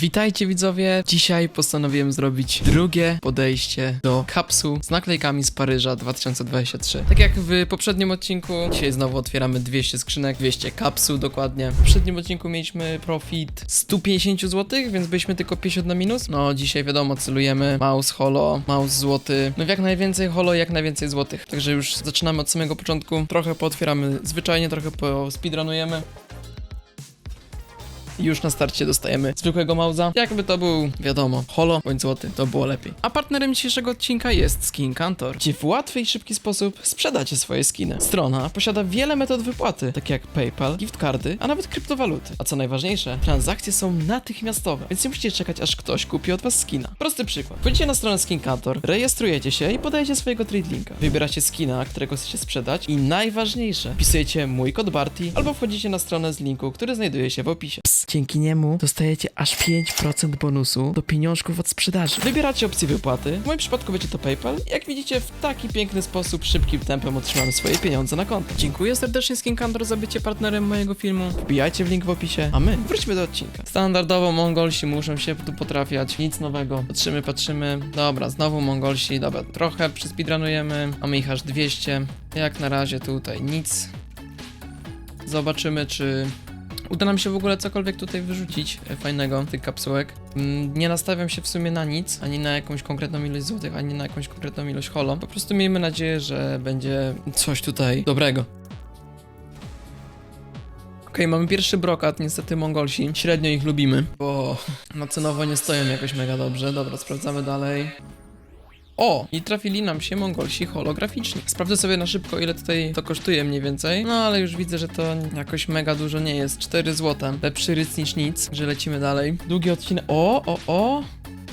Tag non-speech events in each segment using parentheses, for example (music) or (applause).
Witajcie widzowie! Dzisiaj postanowiłem zrobić drugie podejście do kapsuł z naklejkami z Paryża 2023. Tak jak w poprzednim odcinku, dzisiaj znowu otwieramy 200 skrzynek, 200 kapsuł dokładnie. W poprzednim odcinku mieliśmy profit 150 zł, więc byliśmy tylko 50 na minus. No dzisiaj wiadomo, celujemy mouse holo, mouse złoty. No jak najwięcej holo, jak najwięcej złotych. Także już zaczynamy od samego początku. Trochę pootwieramy zwyczajnie, trochę po speedrunujemy. Już na starcie dostajemy zwykłego mauza. Jakby to był, wiadomo, holo bądź złoty, to było lepiej. A partnerem dzisiejszego odcinka jest Skin Kantor, gdzie w łatwy i szybki sposób sprzedacie swoje skiny. Strona posiada wiele metod wypłaty, takie jak PayPal, gift cardy, a nawet kryptowaluty. A co najważniejsze, transakcje są natychmiastowe, więc nie musicie czekać aż ktoś kupi od was skina. Prosty przykład. Wchodzicie na stronę Skin Kantor, rejestrujecie się i podajecie swojego trade linka. Wybieracie skina, którego chcecie sprzedać i najważniejsze, wpisujecie mój kod Barty albo wchodzicie na stronę z linku, który znajduje się w opisie. Dzięki niemu dostajecie aż 5% bonusu do pieniążków od sprzedaży. Wybieracie opcję wypłaty. W moim przypadku będzie to PayPal. Jak widzicie, w taki piękny sposób, szybkim tempem otrzymamy swoje pieniądze na konto. Dziękuję serdecznie Skin Kantor za bycie partnerem mojego filmu. Wbijajcie w link w opisie, a my wróćmy do odcinka. Standardowo Mongolsi muszą się tu potrafiać, nic nowego. Patrzymy, patrzymy. Dobra, znowu Mongolsi, dobra, trochę przyspeedrunujemy. Mamy ich aż 200. Jak na razie tutaj nic. Zobaczymy, czy Uda nam się w ogóle cokolwiek tutaj wyrzucić e, fajnego, tych kapsułek. Mm, Nie nastawiam się w sumie na nic, ani na jakąś konkretną ilość złotych, ani na jakąś konkretną ilość holo. Po prostu miejmy nadzieję, że będzie coś tutaj dobrego. Okej, mamy pierwszy brokat, niestety Mongolsi. Średnio ich lubimy, bo na cenowo nie stoją jakoś mega dobrze. Dobra, sprawdzamy dalej. O! I trafili nam się Mongolsi holograficzni. Sprawdzę sobie na szybko, ile tutaj to kosztuje mniej więcej. No ale już widzę, że to jakoś mega dużo nie jest. 4 zł. Lepszy ryc niż nic, że lecimy dalej. Długi odcinek. O, o, o!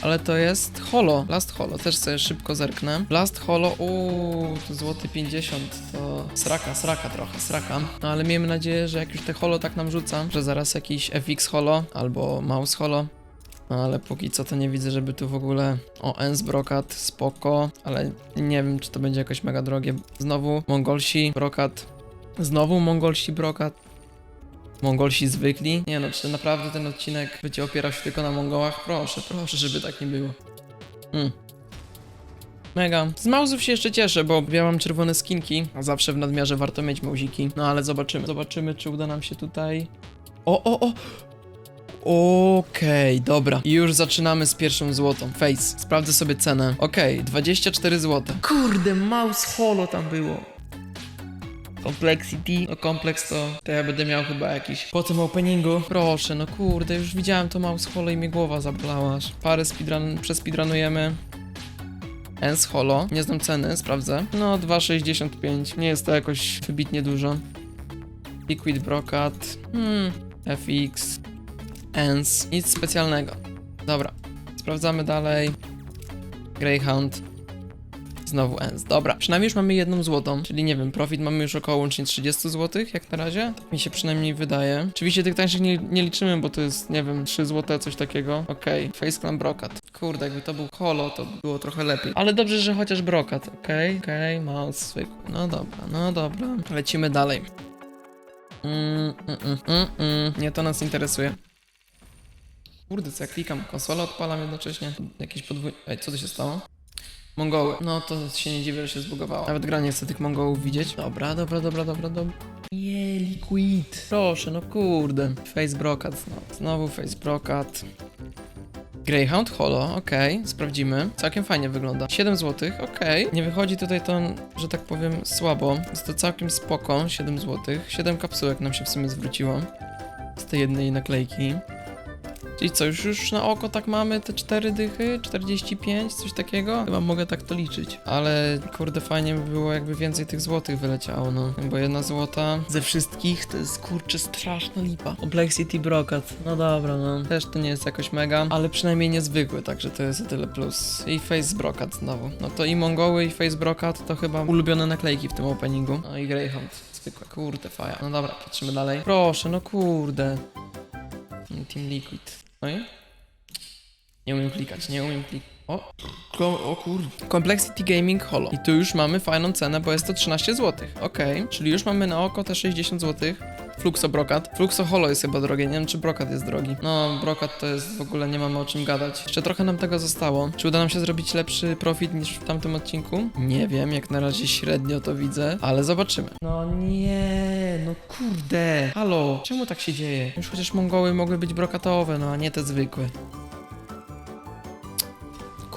Ale to jest holo, last holo, też sobie szybko zerknę. Last holo, uuu, to złoty 50, to sraka, sraka trochę, sraka. No ale miejmy nadzieję, że jak już te holo tak nam rzuca, że zaraz jakiś FX holo albo mouse holo no ale póki co to nie widzę, żeby tu w ogóle... O, Ens Brokat, spoko, ale nie wiem, czy to będzie jakoś mega drogie. Znowu Mongolsi Brokat. Znowu Mongolsi Brokat. Mongolsi zwykli. Nie no, czy naprawdę ten odcinek będzie opierał się tylko na Mongołach? Proszę, proszę, żeby tak nie było. Hmm. Mega. Z mauzów się jeszcze cieszę, bo ja mam czerwone skinki, a zawsze w nadmiarze warto mieć mauziki. No ale zobaczymy. Zobaczymy, czy uda nam się tutaj... O, o, o! Okej, dobra. I już zaczynamy z pierwszą złotą. Face. Sprawdzę sobie cenę. Okej, 24 zł. Kurde, mouse holo tam było. Complexity. No kompleks to, to ja będę miał chyba jakiś po tym openingu. Proszę, no kurde, już widziałem to mouse holo i mnie głowa zabolała aż. Parę speedrun, przespeedrunujemy. Ens holo. Nie znam ceny, sprawdzę. No, 2,65. Nie jest to jakoś wybitnie dużo. Liquid Brokat. Hmm. FX. ENS, nic specjalnego. Dobra, sprawdzamy dalej. Greyhound. Znowu ENS. Dobra, przynajmniej już mamy jedną złotą, czyli nie wiem, profit mamy już około łącznie 30 zł, jak na razie. Tak mi się przynajmniej wydaje. Oczywiście tych tańszych nie, nie liczymy, bo to jest, nie wiem, 3 zł, coś takiego. Okej, okay. Face Clan Brokat. Kurde, jakby to był holo, to by było trochę lepiej. Ale dobrze, że chociaż brokat. Okej, okay, okej, okay, mouse zwykły. No dobra, no dobra. Lecimy dalej. Mm, mm, mm, mm, mm. Nie, to nas interesuje. Kurde, co ja klikam, konsolę odpalam jednocześnie. Jakieś podwój... Ej, co to się stało? Mongoły. No to się nie dziwię, że się zbugowało. Nawet gra nie chce tych Mongołów widzieć. Dobra, dobra, dobra, dobra, dobra. Nie, liquid. Proszę, no kurde. Face brokat, no. Znowu face brokat. Greyhound Holo, okej, sprawdzimy. Całkiem fajnie wygląda. 7 zł, okej. Nie wychodzi tutaj to, że tak powiem, słabo. Jest to całkiem spoko, 7 zł. 7 kapsułek nam się w sumie zwróciło. Z tej jednej naklejki. Czyli co, już, już na oko tak mamy te 4 dychy, 45, coś takiego? Chyba mogę tak to liczyć. Ale kurde, fajnie by było jakby więcej tych złotych wyleciało, no. Bo jedna złota ze wszystkich to jest kurczę straszna lipa. Complexity Brokat, no dobra, no. Też to nie jest jakoś mega, ale przynajmniej niezwykły, także to jest o tyle plus. I Face Brokat znowu. No to i Mongoły i Face Brokat to chyba ulubione naklejki w tym openingu. No i Greyhound. Zwykłe, kurde, faja. No dobra, patrzymy dalej. Proszę, no kurde. Team Liquid. No i? Nie umiem klikać, nie umiem klikać. O, ko- o kurde. Complexity Gaming Holo. I tu już mamy fajną cenę, bo jest to 13 zł. Okej, czyli już mamy na oko te 60 zł. Fluxo brokat. Fluxo holo jest chyba drogie, nie wiem czy brokat jest drogi. No, brokat to jest w ogóle nie mamy o czym gadać. Jeszcze trochę nam tego zostało. Czy uda nam się zrobić lepszy profit niż w tamtym odcinku? Nie wiem, jak na razie średnio to widzę, ale zobaczymy. No nie, no kurde. Halo, czemu tak się dzieje? Już chociaż Mongoły mogły być brokatowe, no a nie te zwykłe.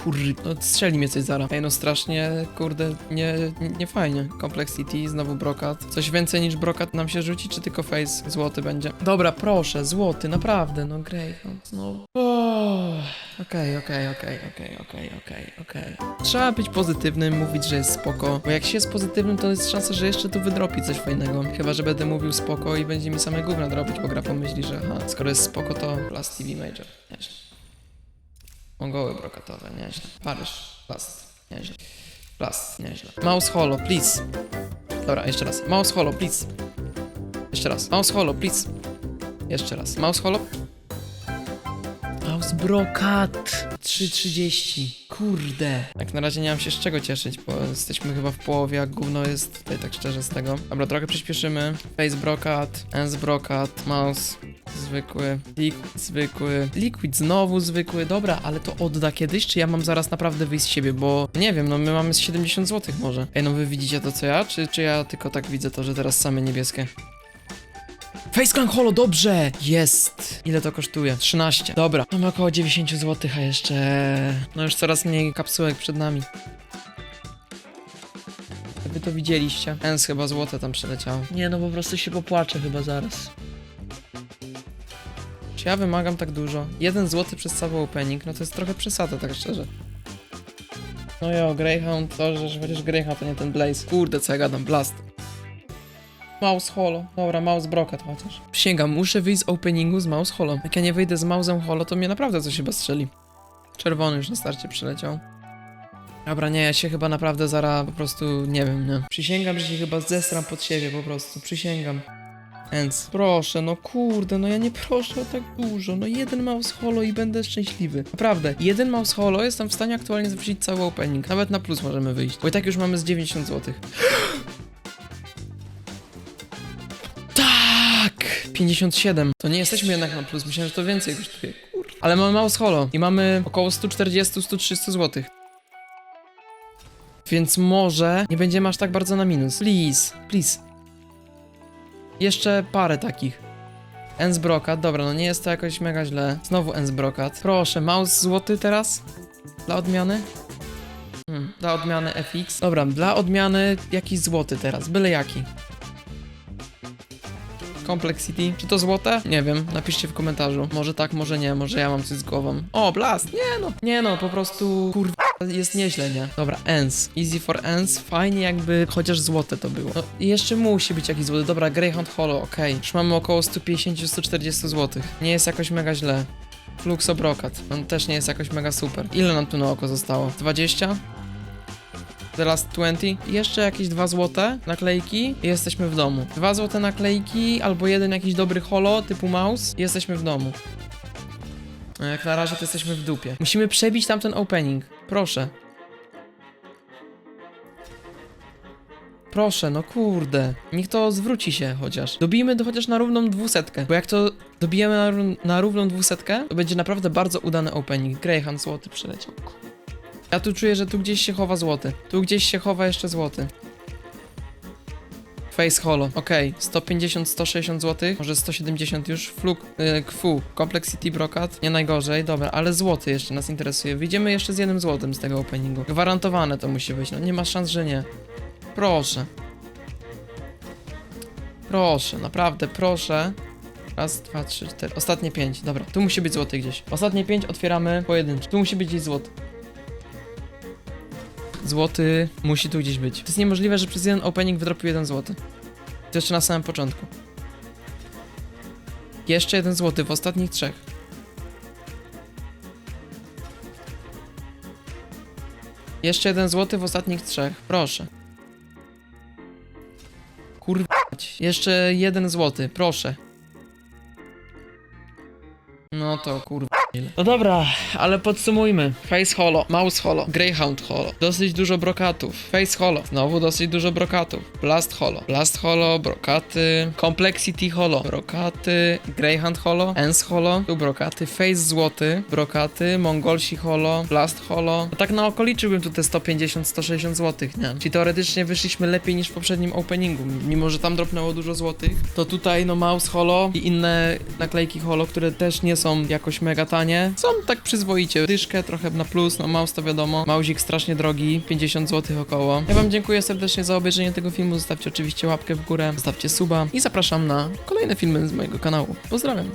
Kurde, no strzeli mnie coś zara. Ej, no strasznie, kurde, nie, nie fajnie. Complexity, znowu brokat. Coś więcej niż brokat nam się rzuci, czy tylko face złoty będzie? Dobra, proszę, złoty, naprawdę, no Greyhound, znowu. Okej, okej, okej, okej, okej, okej, okej. Trzeba być pozytywnym, mówić, że jest spoko, bo jak się jest pozytywnym, to jest szansa, że jeszcze tu wydropi coś fajnego. Chyba, że będę mówił spoko i będzie mi same gówna drobić, bo gra pomyśli, że aha, skoro jest spoko, to Plus TV Major. Nieźle. Mongoły brokatowe, nieźle. Paryż, Plast, nieźle. Plast, nieźle. Mouse Holo, please. Dobra, jeszcze raz. Mouse Holo, please. Jeszcze raz. Mouse Holo, please. Jeszcze raz. Mouse Holo. Mouse Brokat. 3.30. Kurde. Jak na razie nie mam się z czego cieszyć, bo jesteśmy chyba w połowie, a gówno jest tutaj tak szczerze z tego. Dobra, trochę przyspieszymy. Face Brokat, Ens Brokat, Mouse zwykły, Liquid zwykły, Liquid znowu zwykły, dobra, ale to odda kiedyś, czy ja mam zaraz naprawdę wyjść z siebie, bo nie wiem, no my mamy z 70 zł może. Ej, no wy widzicie to co ja, czy, czy ja tylko tak widzę to, że teraz same niebieskie? Faceclan Holo, dobrze! Jest! Ile to kosztuje? 13. Dobra, mamy około 90 zł, a jeszcze... No już coraz mniej kapsułek przed nami. Wy to widzieliście. Ens chyba złote tam przeleciało. Nie no, po prostu się popłaczę chyba zaraz. Czy ja wymagam tak dużo? Jeden złoty przez cały opening, no to jest trochę przesada, tak szczerze. No jo, Greyhound, to, że chociaż Greyhound to nie ten Blaze. Kurde, co ja gadam, Blast. Mouse Holo. Dobra, Mouse Brokat chociaż. Przysięgam, muszę wyjść z openingu z Mouse Holo. Jak ja nie wyjdę z Mouse'em Holo, to mnie naprawdę coś chyba strzeli. Czerwony już na starcie przyleciał. Dobra, nie, ja się chyba naprawdę zara po prostu, nie wiem, nie. Przysięgam, że się chyba zestram pod siebie po prostu, przysięgam. Ends. Proszę, no kurde, no ja nie proszę o tak dużo. No jeden mouse holo i będę szczęśliwy. Naprawdę, jeden mouse holo jestem w stanie aktualnie zwrócić cały opening. Nawet na plus możemy wyjść. Bo i tak już mamy z 90 zł. (gasps) Tak! 57. To nie jesteśmy jednak na plus. Myślałem, że to więcej kosztuje. Kurde. Ale mamy mouse holo i mamy około 140-130 zł. Więc może nie będziemy aż tak bardzo na minus. Please, please. Jeszcze parę takich. Ens Brokat, dobra, no nie jest to jakoś mega źle. Znowu Ens Brokat. Proszę, mouse złoty teraz? Dla odmiany? Hmm, dla odmiany FX. Dobra, dla odmiany jakiś złoty teraz, byle jaki. Complexity. Czy to złote? Nie wiem, napiszcie w komentarzu. Może tak, może nie, może ja mam coś z głową. O, Blast! Nie no, nie no, po prostu kurwa jest nieźle, nie? Dobra, ENS. Easy for ENS. Fajnie jakby chociaż złote to było. No jeszcze musi być jakiś złoty. Dobra, Greyhound Holo, okej. Już mamy około 150-140 zł. Nie jest jakoś mega źle. Fluxo Brokat. On też nie jest jakoś mega super. Ile nam tu na oko zostało? 20? The last 20. I Jeszcze jakieś dwa złote naklejki i jesteśmy w domu. Dwa złote naklejki albo jeden jakiś dobry holo typu mouse i jesteśmy w domu. No jak na razie to jesteśmy w dupie. Musimy przebić tamten opening. Proszę. Proszę, no kurde. Niech to zwróci się chociaż. Dobijmy do chociaż na równą dwusetkę. Bo jak to dobijemy na, na równą dwusetkę, to będzie naprawdę bardzo udany opening. Greyhound złoty przyleciał. Ja tu czuję, że tu gdzieś się chowa złoty. Tu gdzieś się chowa jeszcze złoty. Face Holo, okej, 150, 160 zł, może 170 już, fluk, kfu, Complexity Brokat, nie najgorzej, dobra, ale złoty jeszcze nas interesuje, wyjdziemy jeszcze z jednym złotym z tego openingu, gwarantowane to musi być, no nie ma szans, że nie, proszę, proszę, naprawdę, proszę, raz, dwa, trzy, cztery, ostatnie pięć, dobra, tu musi być złoty gdzieś, ostatnie pięć otwieramy pojedynczy, tu musi być gdzieś złoty. Złoty musi tu gdzieś być. To jest niemożliwe, że przez jeden opening wydropił jeden złoty. To jeszcze na samym początku. Jeszcze jeden złoty w ostatnich trzech. Jeszcze jeden złoty w ostatnich trzech. Proszę. Kurwa. Jeszcze jeden złoty, proszę. No to kurwa No dobra, ale podsumujmy. Face Holo, Mouse Holo, Greyhound Holo, dosyć dużo brokatów. Face Holo, znowu dosyć dużo brokatów. Blast Holo, Blast Holo, brokaty. Complexity Holo, brokaty. Greyhound Holo, Ens Holo, tu brokaty. Face Złoty, brokaty. Mongolsi Holo, Blast Holo. No tak na oko liczyłbym tu te 150-160 zł, nie? Czyli teoretycznie wyszliśmy lepiej niż w poprzednim openingu. Mimo, że tam dropnęło dużo złotych, to tutaj no Mouse Holo i inne naklejki Holo, które też nie są jakoś mega tanie, są tak przyzwoicie. Dyszkę trochę na plus, no Mouse to wiadomo. Mauzik strasznie drogi, 50 zł około. Ja wam dziękuję serdecznie za obejrzenie tego filmu. Zostawcie oczywiście łapkę w górę, zostawcie suba i zapraszam na kolejne filmy z mojego kanału. Pozdrawiam.